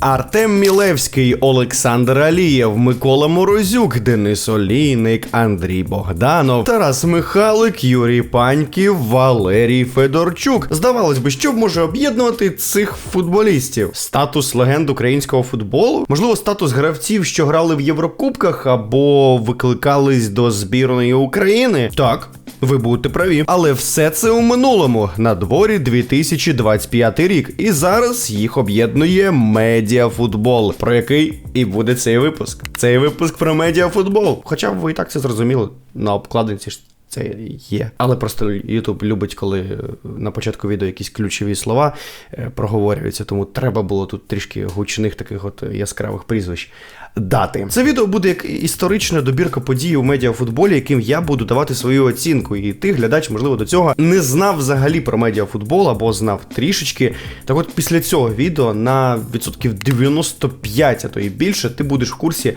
Артем Мілевський, Олександр Алієв, Микола Морозюк, Денис Олійник, Андрій Богданов, Тарас Михалик, Юрій Паньків, Валерій Федорчук. Здавалось би, що може об'єднувати цих футболістів? Статус легенд українського футболу? Можливо, статус гравців, що грали в Єврокубках або викликались до збірної України? Так. Ви будете праві, але все це у минулому на дворі 2025 рік, і зараз їх об'єднує медіафутбол, про який і буде цей випуск. Цей випуск про медіафутбол. Хоча ви і так це зрозуміли на обкладинці. Це є. Але просто Ютуб любить, коли на початку відео якісь ключові слова е, проговорюються, тому треба було тут трішки гучних таких от яскравих прізвищ дати. Це відео буде як історична добірка подій у медіафутболі, яким я буду давати свою оцінку. І ти, глядач, можливо, до цього не знав взагалі про медіафутбол або знав трішечки. Так от після цього відео на відсотків 95, а то і більше, ти будеш в курсі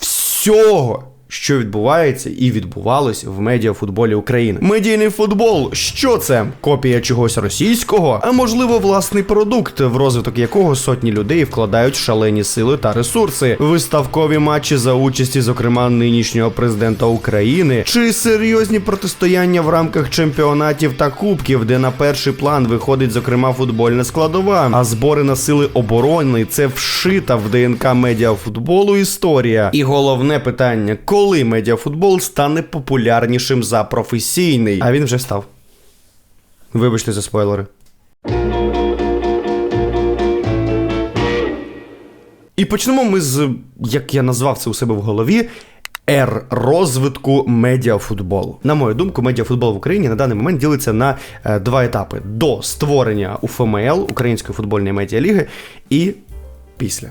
всього що відбувається і відбувалось в медіафутболі України. Медійний футбол, що це? Копія чогось російського, а можливо, власний продукт, в розвиток якого сотні людей вкладають шалені сили та ресурси, виставкові матчі за участі, зокрема, нинішнього президента України, чи серйозні протистояння в рамках чемпіонатів та кубків, де на перший план виходить, зокрема, футбольна складова, а збори на сили оборони це вшита в ДНК медіафутболу історія. І головне питання: коли медіафутбол стане популярнішим за професійний? А він вже став. Вибачте за спойлери. І почнемо ми з, як я назвав це у себе в голові. Р розвитку медіафутболу. На мою думку, медіафутбол в Україні на даний момент ділиться на е, два етапи: до створення УФМЛ Української футбольної медіаліги і після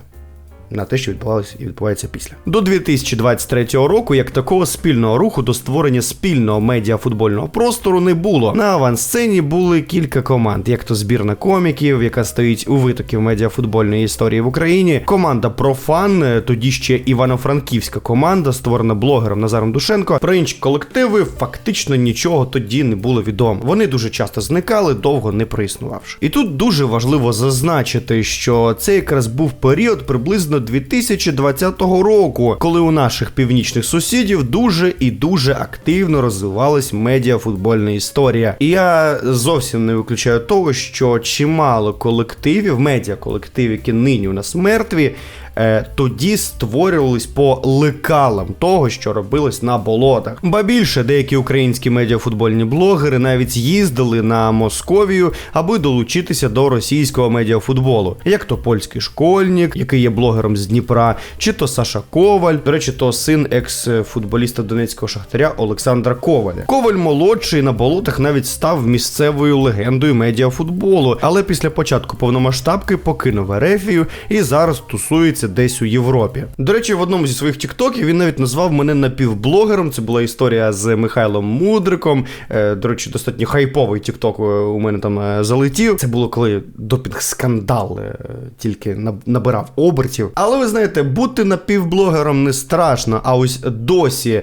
на те, що відбувалося і відбувається після. До 2023 року, як такого спільного руху до створення спільного медіафутбольного простору не було. На авансцені були кілька команд, як то збірна коміків, яка стоїть у витоків медіафутбольної історії в Україні. Команда Профан, е, тоді ще івано-франківська команда, створена блогером Назаром Душенко. Про інші колективи фактично нічого тоді не було відомо. Вони дуже часто зникали, довго не проіснувавши. І тут дуже важливо зазначити, що це якраз був період приблизно 2020 року, коли у наших північних сусідів дуже і дуже активно розвивалась медіафутбольна історія. І я зовсім не виключаю того, що чимало колективів, медіаколективів, які нині у нас мертві. Е, тоді створювались по лекалам того, що робилось на болотах. Ба більше деякі українські медіафутбольні блогери навіть їздили на Московію, аби долучитися до російського медіафутболу, як то польський школьник, який є блогером з Дніпра, чи то Саша Коваль, до речі, то син екс-футболіста Донецького шахтаря Олександра Коваля. Коваль молодший на болотах навіть став місцевою легендою медіафутболу, але після початку повномасштабки покинув Ерефію і зараз тусується знаходиться десь у Європі. До речі, в одному зі своїх тіктоків він навіть назвав мене напівблогером. Це була історія з Михайлом Мудриком. Е, до речі, достатньо хайповий тікток у мене там е, залетів. Це було коли допінг скандал е, тільки набирав обертів. Але ви знаєте, бути напівблогером не страшно, а ось досі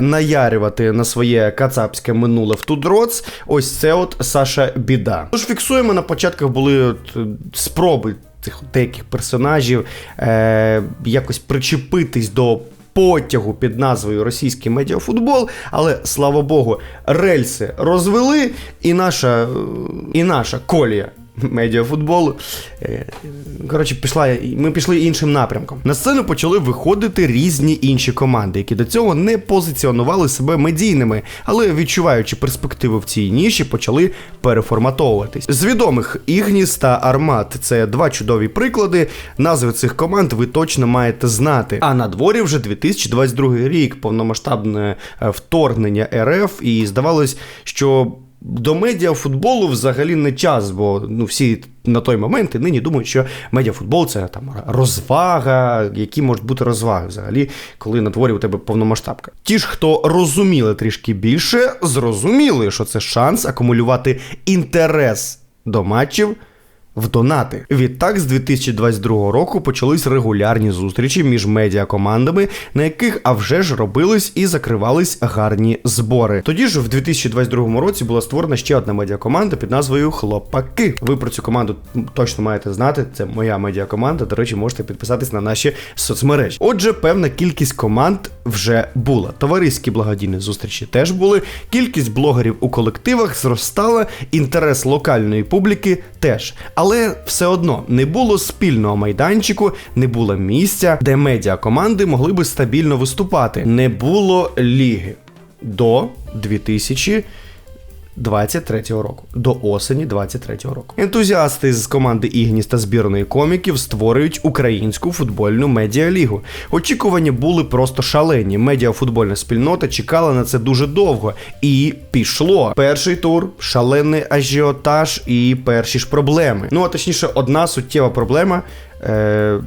наярювати на своє кацапське минуле в тудроц. Ось це от Саша Біда. Тож фіксуємо на початках були от спроби цих деяких персонажів е, якось причепитись до. Потягу під назвою Російський медіафутбол, але слава Богу, рельси розвели, і наша і наша колія медіафутболу. Е, коротше, пішла, ми пішли іншим напрямком. На сцену почали виходити різні інші команди, які до цього не позиціонували себе медійними, але відчуваючи перспективи в цій ніші, почали переформатовуватись. З відомих Ігніс та Армат це два чудові приклади. Назви цих команд ви точно маєте знати. А на дворі вже 2022 рік, повномасштабне е, вторгнення РФ, і здавалось, що до медіафутболу взагалі не час, бо ну всі на той момент і нині думають, що медіафутбол це там розвага, які можуть бути розваги взагалі, коли на дворі у тебе повномасштабка. Ті ж, хто розуміли трішки більше, зрозуміли, що це шанс акумулювати інтерес до матчів в донати. Відтак, з 2022 року почались регулярні зустрічі між медіакомандами, на яких а вже ж робились і закривались гарні збори. Тоді ж в 2022 році була створена ще одна медіакоманда під назвою Хлопаки. Ви про цю команду точно маєте знати. Це моя медіакоманда. До речі, можете підписатись на наші соцмережі. Отже, певна кількість команд вже була. Товариські благодійні зустрічі теж були. Кількість блогерів у колективах зростала, інтерес локальної публіки теж. Але все одно не було спільного майданчику, не було місця, де медіа команди могли би стабільно виступати. Не було ліги до 2000 23-го року до осені 23-го року. Ентузіасти з команди Ігніс та збірної коміків створюють українську футбольну медіалігу. Очікування були просто шалені. Медіафутбольна спільнота чекала на це дуже довго і пішло. Перший тур, шалений ажіотаж і перші ж проблеми. Ну а точніше, одна суттєва проблема. Е-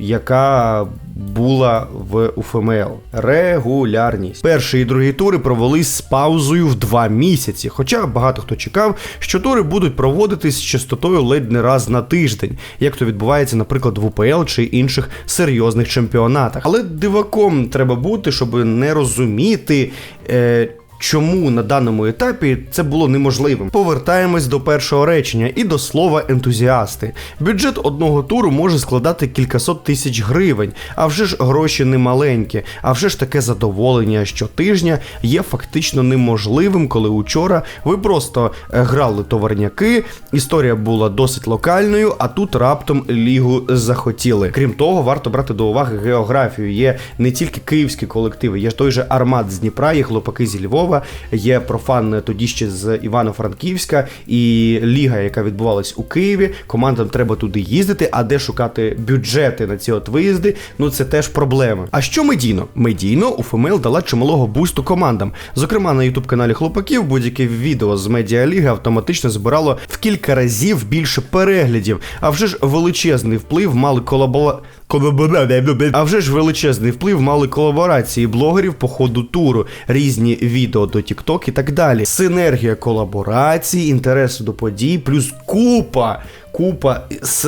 яка була в УФМЛ. Регулярність. Перший і другий тури провелись з паузою в два місяці. Хоча багато хто чекав, що тури будуть проводитись з частотою ледь не раз на тиждень, як то відбувається, наприклад, в УПЛ чи інших серйозних чемпіонатах. Але диваком треба бути, щоб не розуміти. Е, Чому на даному етапі це було неможливим? Повертаємось до першого речення і до слова ентузіасти. Бюджет одного туру може складати кількасот тисяч гривень, а вже ж гроші не маленькі, а вже ж таке задоволення щотижня є фактично неможливим, коли учора ви просто е, грали товарняки, історія була досить локальною, а тут раптом лігу захотіли. Крім того, варто брати до уваги географію. Є не тільки київські колективи, є той же Армат з Дніпра, є хлопаки зі Львова. Львова, є профан тоді ще з Івано-Франківська і ліга, яка відбувалась у Києві. Командам треба туди їздити, а де шукати бюджети на ці от виїзди, ну це теж проблема. А що медійно? Медійно у ФМЛ дала чималого бусту командам. Зокрема, на ютуб каналі Хлопаків будь-яке відео з медіаліги автоматично збирало в кілька разів більше переглядів. А вже ж величезний вплив мали колабора... А вже ж величезний вплив мали колаборації блогерів по ходу туру, різні відео до TikTok і так далі. Синергія колаборацій, інтересу до подій, плюс купа. Купа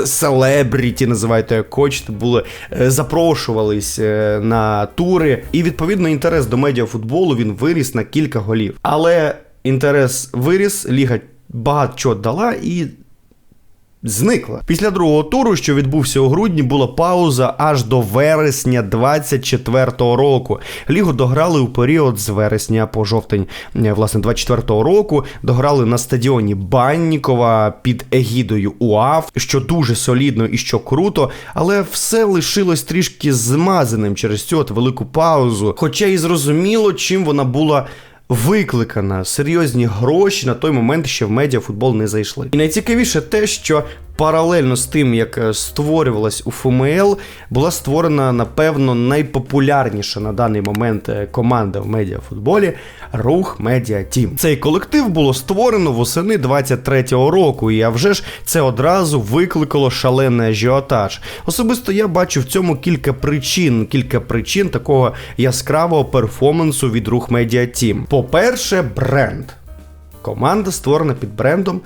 селебріті, називайте як хочете, були е, запрошувались е, на тури, і відповідно інтерес до медіафутболу він виріс на кілька голів. Але інтерес виріс, ліга багато чого дала, і зникла. Після другого туру, що відбувся у грудні, була пауза аж до вересня 24-го року. Лігу дограли у період з вересня по жовтень, е, власне, 24-го року. Дограли на стадіоні Баннікова під егідою УАФ, що дуже солідно і що круто, але все лишилось трішки змазаним через цю от велику паузу. Хоча і зрозуміло, чим вона була викликана. Серйозні гроші на той момент ще в медіафутбол не зайшли. І найцікавіше те, що паралельно з тим, як е, створювалась у ФМЛ, була створена, напевно, найпопулярніша на даний момент е, команда в медіафутболі Рух Медіа Тім. Цей колектив було створено восени 23-го року, і а вже ж це одразу викликало шалений ажіотаж. Особисто я бачу в цьому кілька причин, кілька причин такого яскравого перформансу від рух Медіа Тім. По-перше, бренд. Команда створена під брендом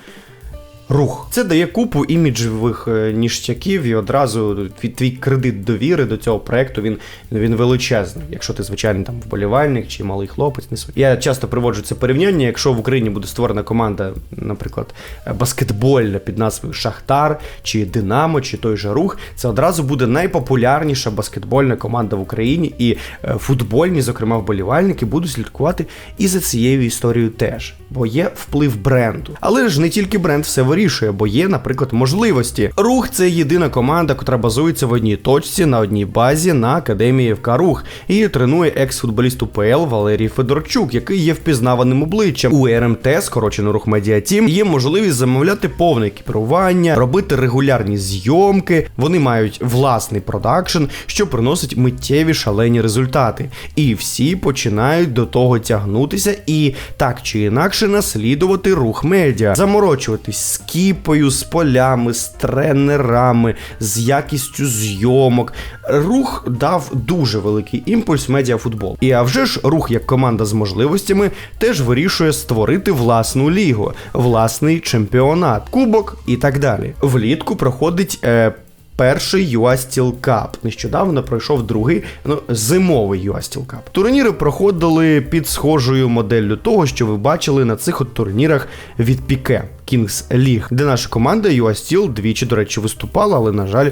рух. Це дає купу іміджових е, ніштяків, і одразу твій, кредит довіри до цього проекту він він величезний. Якщо ти звичайний там вболівальник чи малий хлопець, не. Я часто приводжу це порівняння. Якщо в Україні буде створена команда, наприклад, баскетбольна під назвою Шахтар чи Динамо, чи той же рух, це одразу буде найпопулярніша баскетбольна команда в Україні, і е, футбольні, зокрема, вболівальники, будуть слідкувати і за цією історією теж, бо є вплив бренду. Але ж не тільки бренд все вирішує вирішує, бо є, наприклад, можливості. Рух це єдина команда, котра базується в одній точці на одній базі на академії ФК Рух. І тренує екс-футболіст УПЛ Валерій Федорчук, який є впізнаваним обличчям. У РМТ, скорочено рух Медіа Тім, є можливість замовляти повне екіпірування, робити регулярні зйомки. Вони мають власний продакшн, що приносить миттєві шалені результати. І всі починають до того тягнутися і так чи інакше наслідувати рух медіа, заморочуватись кіпою, з полями, з тренерами, з якістю зйомок. Рух дав дуже великий імпульс в медіафутбол. І а вже ж рух як команда з можливостями теж вирішує створити власну лігу, власний чемпіонат, кубок і так далі. Влітку проходить. Е, Перший UA Steel Cup. Нещодавно пройшов другий ну, зимовий UA Steel Cup. Турніри проходили під схожою моделлю того, що ви бачили на цих от турнірах від Піке Kings League, де наша команда UA Steel двічі, до речі, виступала, але, на жаль,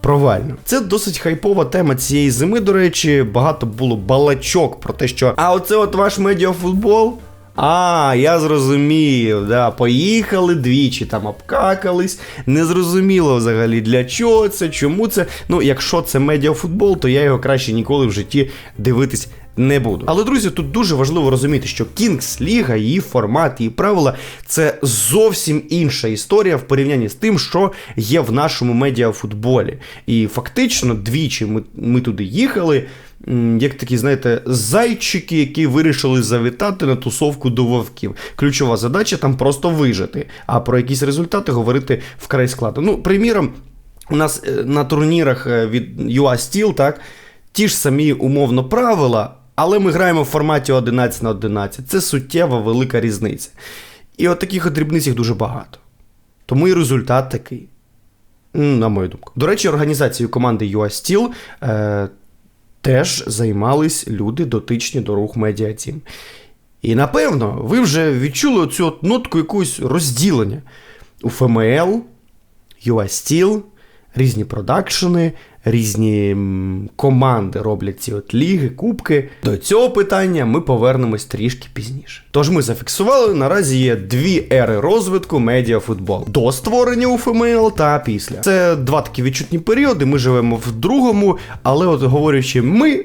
Провально. Це досить хайпова тема цієї зими, до речі, багато було балачок про те, що а оце от ваш медіафутбол. А, я зрозумів, да, поїхали двічі, там обкакались. Незрозуміло взагалі для чого це, чому це. Ну, якщо це медіафутбол, то я його краще ніколи в житті дивитись не буду. Але, друзі, тут дуже важливо розуміти, що Kings Ліга, її формат, її правила це зовсім інша історія в порівнянні з тим, що є в нашому медіафутболі. І фактично двічі ми, ми туди їхали. Як такі, знаєте, зайчики, які вирішили завітати на тусовку до вовків. Ключова задача там просто вижити, а про якісь результати говорити вкрай складно. Ну, приміром, у нас е, на турнірах е, від UA Steel, так, ті ж самі умовно правила, але ми граємо в форматі 11 на 11. Це суттєва велика різниця. І от таких от дрібниць їх дуже багато. Тому і результат такий. На мою думку. До речі, організацією команди UA Steel е, теж займались люди, дотичні до рух медіатім. І напевно, ви вже відчули оцю от нотку якогось розділення у ФМЛ, UA Steel, різні продакшени, різні команди роблять ці от ліги, кубки. До цього питання ми повернемось трішки пізніше. Тож ми зафіксували, наразі є дві ери розвитку медіафутболу. До створення у ФМЛ та після. Це два такі відчутні періоди. Ми живемо в другому, але от говорячи, ми.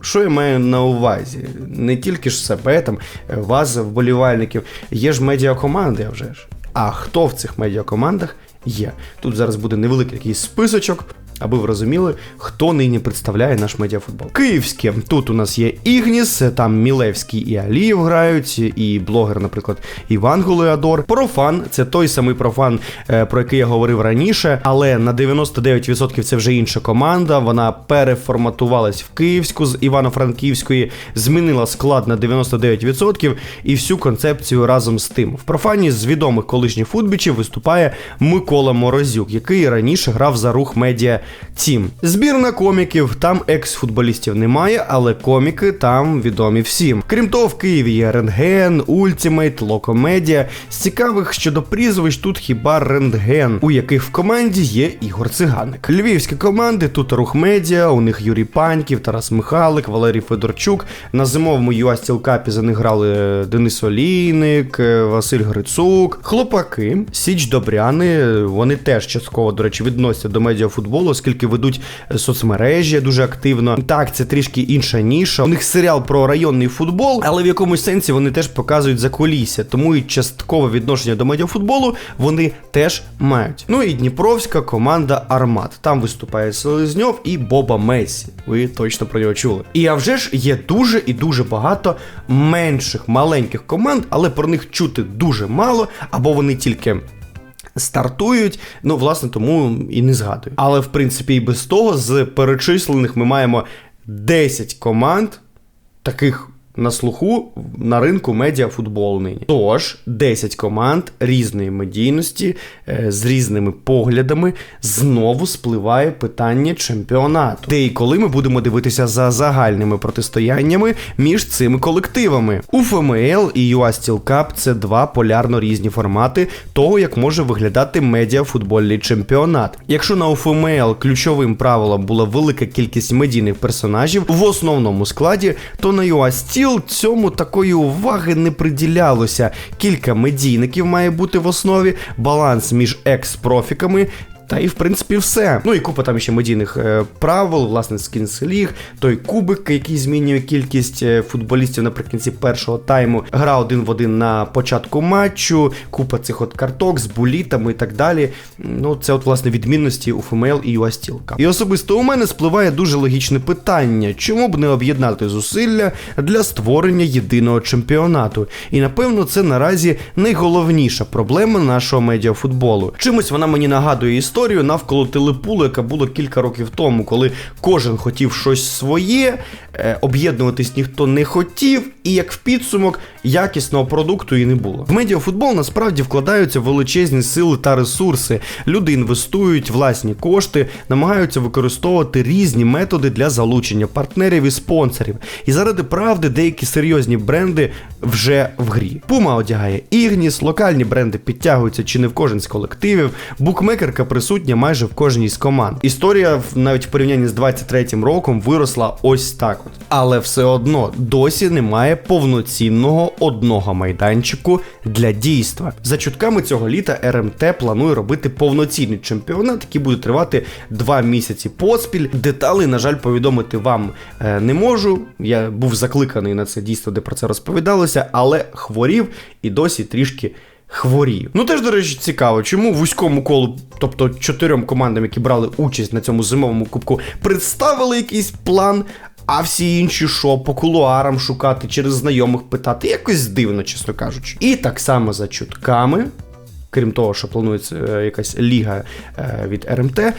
Що я маю на увазі? Не тільки ж себе, там вас, вболівальників, є ж медіакоманди, а вже ж. А хто в цих медіакомандах є? Тут зараз буде невеликий якийсь списочок аби ви розуміли, хто нині представляє наш медіафутбол. Київське тут у нас є Ігніс, там Мілевський і Алієв грають, і блогер, наприклад, Іван Гулеадор. Профан це той самий профан, е, про який я говорив раніше, але на 99% це вже інша команда. Вона переформатувалась в Київську з Івано-Франківської, змінила склад на 99% і всю концепцію разом з тим. В профані з відомих колишніх футбічів виступає Микола Морозюк, який раніше грав за рух медіа Тім. Збірна коміків, там екс-футболістів немає, але коміки там відомі всім. Крім того, в Києві є Рентген, Ультімейт, Локомедія. З цікавих щодо прізвищ тут хіба Рентген, у яких в команді є Ігор Циганик. Львівські команди тут рух медіа, у них Юрій Паньків, Тарас Михалик, Валерій Федорчук. На зимовому ЮА Капі за них грали Денис Олійник, Василь Грицук. Хлопаки, Січ Добряни, вони теж частково, до речі, відносяться до медіафутболу оскільки ведуть е, соцмережі дуже активно. Так, це трішки інша ніша. У них серіал про районний футбол, але в якомусь сенсі вони теж показують за кулісся, тому і часткове відношення до медіафутболу вони теж мають. Ну і Дніпровська команда Армат. Там виступає Селезньов і Боба Месі. Ви точно про нього чули. І а вже ж є дуже і дуже багато менших маленьких команд, але про них чути дуже мало, або вони тільки стартують. Ну, власне, тому і не згадую. Але в принципі, і без того, з перечислених ми маємо 10 команд, таких на слуху на ринку медіафутболу нині. Тож 10 команд різної медійності е, з різними поглядами знову спливає питання чемпіонату, де і коли ми будемо дивитися за загальними протистояннями між цими колективами. У ФМЛ і UA Steel Cup це два полярно різні формати того, як може виглядати медіафутбольний чемпіонат. Якщо на УФМЛ ключовим правилом була велика кількість медійних персонажів в основному складі, то на UA Steel Стіл цьому такої уваги не приділялося. Кілька медійників має бути в основі, баланс між екс-профіками Та і в принципі все. Ну і купа там ще медійних е, правил, власне, скінс ліг, той кубик, який змінює кількість е, футболістів наприкінці першого тайму. Гра один в один на початку матчу, купа цих от карток з булітами і так далі. Ну, це от власне відмінності у ФМЛ і Юастілка. І особисто у мене спливає дуже логічне питання: чому б не об'єднати зусилля для створення єдиного чемпіонату? І напевно це наразі найголовніша проблема нашого медіафутболу. Чимось вона мені нагадує історію навколо телепулу, яка була кілька років тому, коли кожен хотів щось своє, е, об'єднуватись ніхто не хотів, і як в підсумок якісного продукту і не було. В медіафутбол насправді вкладаються величезні сили та ресурси. Люди інвестують власні кошти, намагаються використовувати різні методи для залучення партнерів і спонсорів. І заради правди деякі серйозні бренди вже в грі. Puma одягає Ігніс, локальні бренди підтягуються чи не в кожен з колективів. Букмекерка присутня майже в кожній з команд. Історія навіть в порівнянні з 23-м роком виросла ось так от. Але все одно досі немає повноцінного одного майданчику для дійства. За чутками цього літа РМТ планує робити повноцінний чемпіонат, який буде тривати два місяці поспіль. Деталей, на жаль, повідомити вам е, не можу. Я був закликаний на це дійство, де про це розповідалося, але хворів і досі трішки. Хворію. Ну теж, до речі, цікаво, чому вузькому колу, тобто чотирьом командам, які брали участь на цьому зимовому кубку, представили якийсь план, а всі інші що, по кулуарам шукати, через знайомих питати. Якось дивно, чесно кажучи. І так само за чутками. Крім того, що планується е, якась ліга е, від РМТ, е,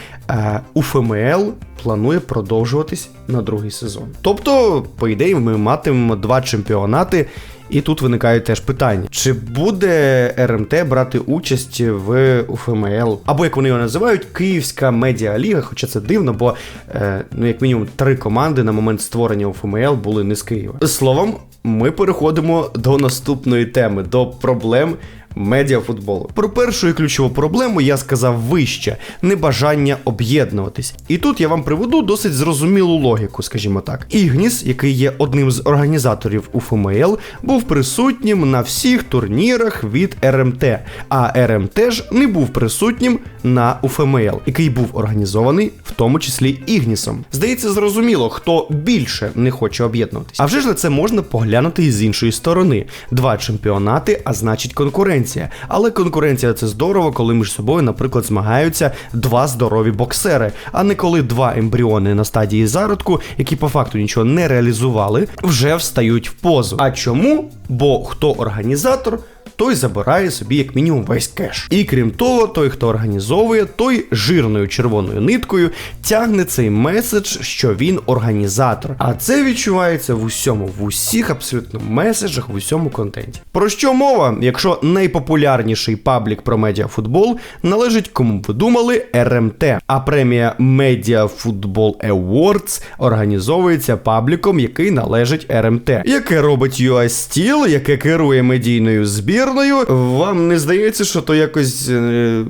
УФМЛ планує продовжуватись на другий сезон. Тобто, по ідеї, ми матимемо два чемпіонати, і тут виникає теж питання: чи буде РМТ брати участь в УФМЛ? Або як вони його називають, Київська медіаліга, хоча це дивно, бо е, ну як мінімум три команди на момент створення УФМЛ були не з Києва. Словом, ми переходимо до наступної теми, до проблем медіафутболу. Про першу і ключову проблему я сказав вище небажання об'єднуватись. І тут я вам приведу досить зрозумілу логіку, скажімо так. Ігніс, який є одним з організаторів УФМЛ, був присутнім на всіх турнірах від РМТ, а РМТ ж не був присутнім на УФМЛ, який був організований тому числі Ігнісом. Здається, зрозуміло, хто більше не хоче об'єднуватись. А вже ж на це можна поглянути і з іншої сторони: два чемпіонати, а значить конкуренція. Але конкуренція це здорово, коли між собою, наприклад, змагаються два здорові боксери, а не коли два ембріони на стадії зародку, які по факту нічого не реалізували, вже встають в позу. А чому? Бо хто організатор? Той забирає собі як мінімум весь кеш. І крім того, той, хто організовує, той жирною червоною ниткою тягне цей меседж, що він організатор. А це відчувається в усьому, в усіх абсолютно меседжах, в усьому контенті. Про що мова, якщо найпопулярніший паблік про медіафутбол належить, кому ви думали, РМТ, а премія Football Awards організовується пабліком, який належить РМТ, яке робить US Steel, яке керує медійною збірною. Вам не здається, що то якось е,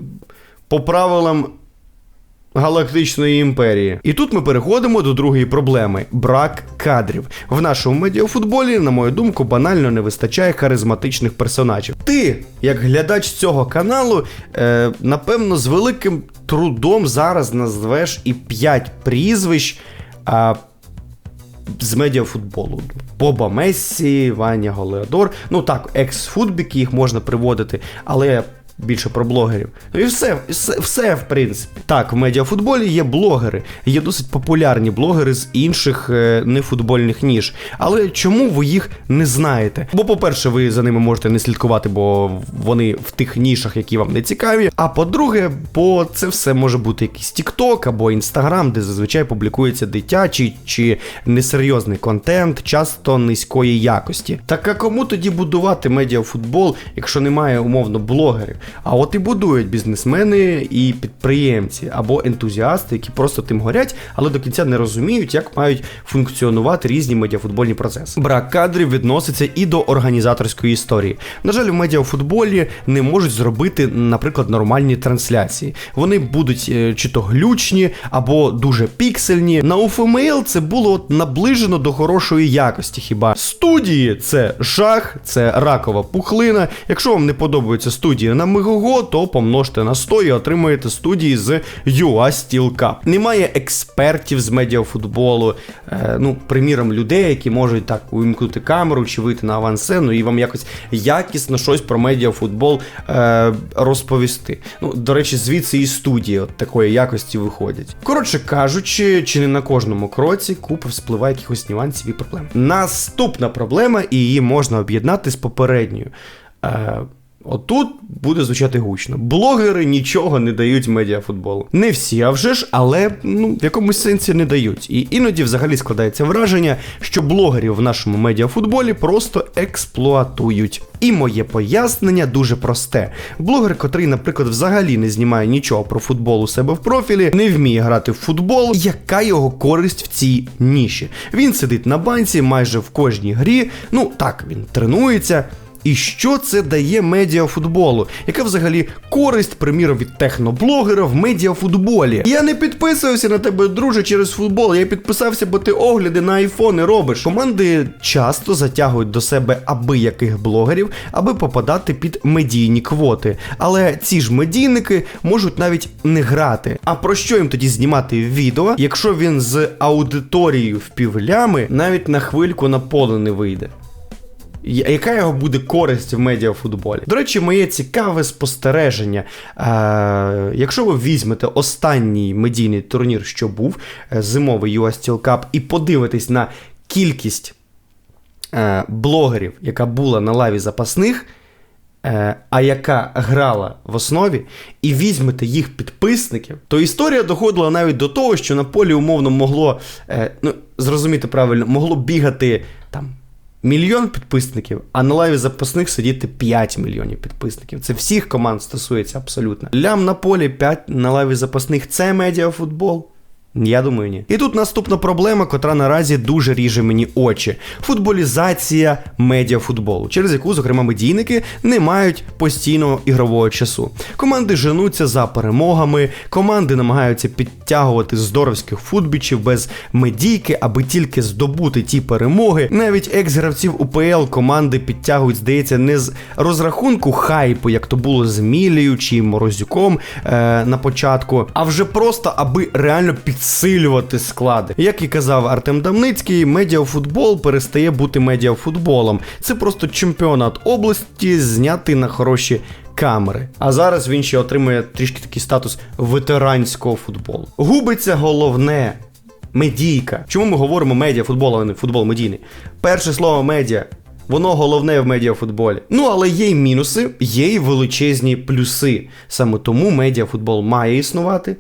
по правилам Галактичної імперії. І тут ми переходимо до другої проблеми брак кадрів. В нашому медіафутболі, на мою думку, банально не вистачає харизматичних персонажів. Ти, як глядач цього каналу, е, напевно, з великим трудом зараз назвеш і 5 прізвищ. А, з медіафутболу. Боба Мессі, Ваня Голеодор. Ну так, екс-футбіки їх можна приводити, але більше про блогерів. Ну і все, все, все, в принципі. Так, в медіафутболі є блогери, є досить популярні блогери з інших е, нефутбольних ніж. Але чому ви їх не знаєте? Бо, по-перше, ви за ними можете не слідкувати, бо вони в тих нішах, які вам не цікаві. А по-друге, бо це все може бути якийсь TikTok або Instagram, де зазвичай публікується дитячий чи несерйозний контент, часто низької якості. Так а кому тоді будувати медіафутбол, якщо немає умовно блогерів? А от і будують бізнесмени і підприємці або ентузіасти, які просто тим горять, але до кінця не розуміють, як мають функціонувати різні медіафутбольні процеси. Брак кадрів відноситься і до організаторської історії. На жаль, в медіафутболі не можуть зробити, наприклад, нормальні трансляції. Вони будуть е, чи то глючні або дуже піксельні. На UFML це було от наближено до хорошої якості. Хіба студії це жах, це ракова пухлина. Якщо вам не подобаються студії на Мегого, то помножте на 100 і отримаєте студії з UA Steel Cup. Немає експертів з медіафутболу, е, ну, приміром, людей, які можуть так увімкнути камеру чи вийти на авансцену і вам якось якісно щось про медіафутбол е, розповісти. Ну, до речі, звідси і студії от такої якості виходять. Коротше кажучи, чи не на кожному кроці купа вспливає якихось нюансів і проблем. Наступна проблема, і її можна об'єднати з попередньою. Е, Отут буде звучати гучно. Блогери нічого не дають медіафутболу. Не всі, а вже ж, але ну, в якомусь сенсі не дають. І іноді взагалі складається враження, що блогерів в нашому медіафутболі просто експлуатують. І моє пояснення дуже просте. Блогер, котрий, наприклад, взагалі не знімає нічого про футбол у себе в профілі, не вміє грати в футбол. Яка його користь в цій ніші? Він сидить на банці майже в кожній грі. Ну так, він тренується. І що це дає медіафутболу? Яка взагалі користь, приміром, від техноблогера в медіафутболі? Я не підписуюся на тебе, друже, через футбол. Я підписався, бо ти огляди на айфони робиш. Команди часто затягують до себе аби яких блогерів, аби попадати під медійні квоти. Але ці ж медійники можуть навіть не грати. А про що їм тоді знімати відео, якщо він з аудиторією в півлями навіть на хвильку на поле не вийде? Яка його буде користь в медіафутболі? До речі, моє цікаве спостереження. Е, якщо ви візьмете останній медійний турнір, що був е, зимовий US Steel Cup, і подивитесь на кількість е, блогерів, яка була на лаві запасних, е, а яка грала в основі, і візьмете їх підписників, то історія доходила навіть до того, що на полі умовно могло, е, ну, зрозуміти правильно, могло бігати там. Мільйон підписників, а на лаві запасних сидіти 5 мільйонів підписників. Це всіх команд стосується абсолютно. Лям на полі 5 на лаві запасних це медіафутбол. Я думаю, ні. І тут наступна проблема, котра наразі дуже ріже мені очі: футболізація медіафутболу, через яку, зокрема, медійники не мають постійного ігрового часу. Команди женуться за перемогами, команди намагаються підтягувати здоровських футбічів без медійки, аби тільки здобути ті перемоги. Навіть екс-гравців УПЛ команди підтягують, здається, не з розрахунку хайпу, як то було з Мілією чи Морозюком е, на початку, а вже просто аби реально підсилювати склади. Як і казав Артем Дамницький, медіафутбол перестає бути медіафутболом. Це просто чемпіонат області, знятий на хороші. Камери, а зараз він ще отримує трішки такий статус ветеранського футболу. Губиться головне медійка. Чому ми говоримо медіа футбол, а не футбол медійний? Перше слово медіа. Воно головне в медіафутболі. Ну, але є й мінуси, є й величезні плюси. Саме тому медіафутбол має існувати.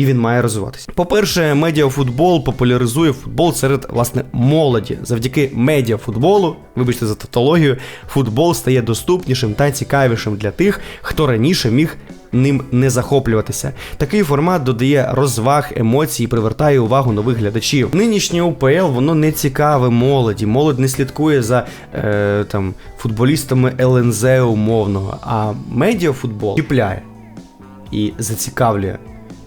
І він має розвиватися. По-перше, медіафутбол популяризує футбол серед власне молоді. Завдяки медіафутболу, вибачте за тавтологію, футбол стає доступнішим та цікавішим для тих, хто раніше міг ним не захоплюватися. Такий формат додає розваг, емоцій і привертає увагу нових глядачів. Нинішнє УПЛ воно не цікаве молоді. Молодь не слідкує за е, там футболістами ЛНЗ умовного, а медіафутбол чіпляє і зацікавлює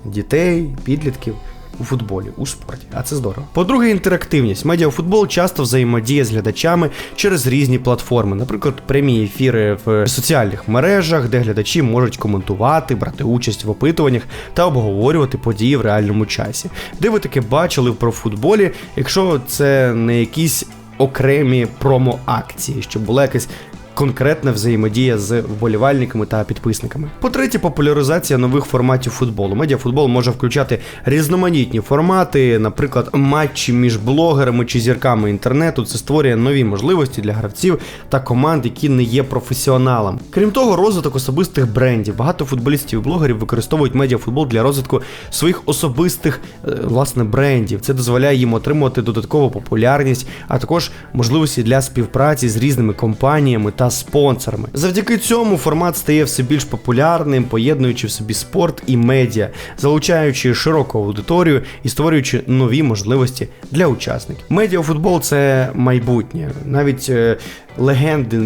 дітей, підлітків у футболі, у спорті. А це здорово. По-друге, інтерактивність. Медіафутбол часто взаємодіє з глядачами через різні платформи, наприклад, прямі ефіри в соціальних мережах, де глядачі можуть коментувати, брати участь в опитуваннях та обговорювати події в реальному часі. Де ви таке бачили в профутболі, якщо це не якісь окремі промо-акції, щоб була якась конкретна взаємодія з вболівальниками та підписниками. По-третє, популяризація нових форматів футболу. Медіафутбол може включати різноманітні формати, наприклад, матчі між блогерами чи зірками інтернету. Це створює нові можливості для гравців та команд, які не є професіоналами. Крім того, розвиток особистих брендів. Багато футболістів і блогерів використовують медіафутбол для розвитку своїх особистих е, власне брендів. Це дозволяє їм отримувати додаткову популярність, а також можливості для співпраці з різними компаніями та спонсорами. Завдяки цьому формат стає все більш популярним, поєднуючи в собі спорт і медіа, залучаючи широку аудиторію і створюючи нові можливості для учасників. Медіафутбол це майбутнє. Навіть е, легенди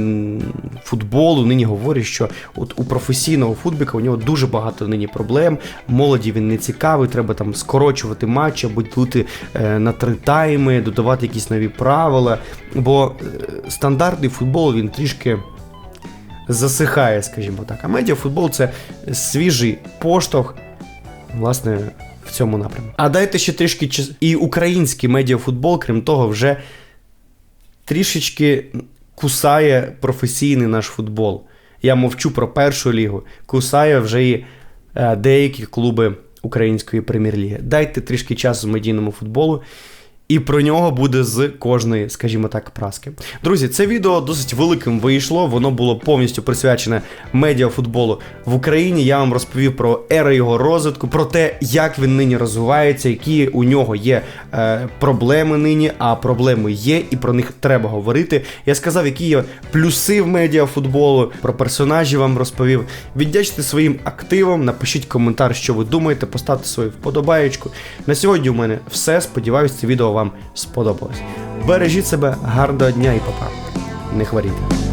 футболу нині говорять, що от у професійного футбіка у нього дуже багато нині проблем. Молоді він не цікавий, треба там скорочувати матчі або ділити е, на три тайми, додавати якісь нові правила. Бо е, стандартний футбол він трішки засихає, скажімо так. А медіафутбол це свіжий поштовх, власне, в цьому напрямку. А дайте ще трішки час. І український медіафутбол, крім того, вже трішечки кусає професійний наш футбол. Я мовчу про першу лігу. Кусає вже і е, деякі клуби української прем'єр-ліги. Дайте трішки часу медійному футболу. І про нього буде з кожної, скажімо так, праски. Друзі, це відео досить великим вийшло. Воно було повністю присвячене медіафутболу в Україні. Я вам розповів про ери його розвитку, про те, як він нині розвивається, які у нього є е, проблеми нині, а проблеми є, і про них треба говорити. Я сказав, які є плюси в медіафутболу, про персонажів вам розповів. Віддячте своїм активом, напишіть коментар, що ви думаєте, поставте свою вподобаєчку. На сьогодні у мене все. Сподіваюсь, це відео вам сподобалось. Бережіть себе, гарного дня і папа. Не хворійте.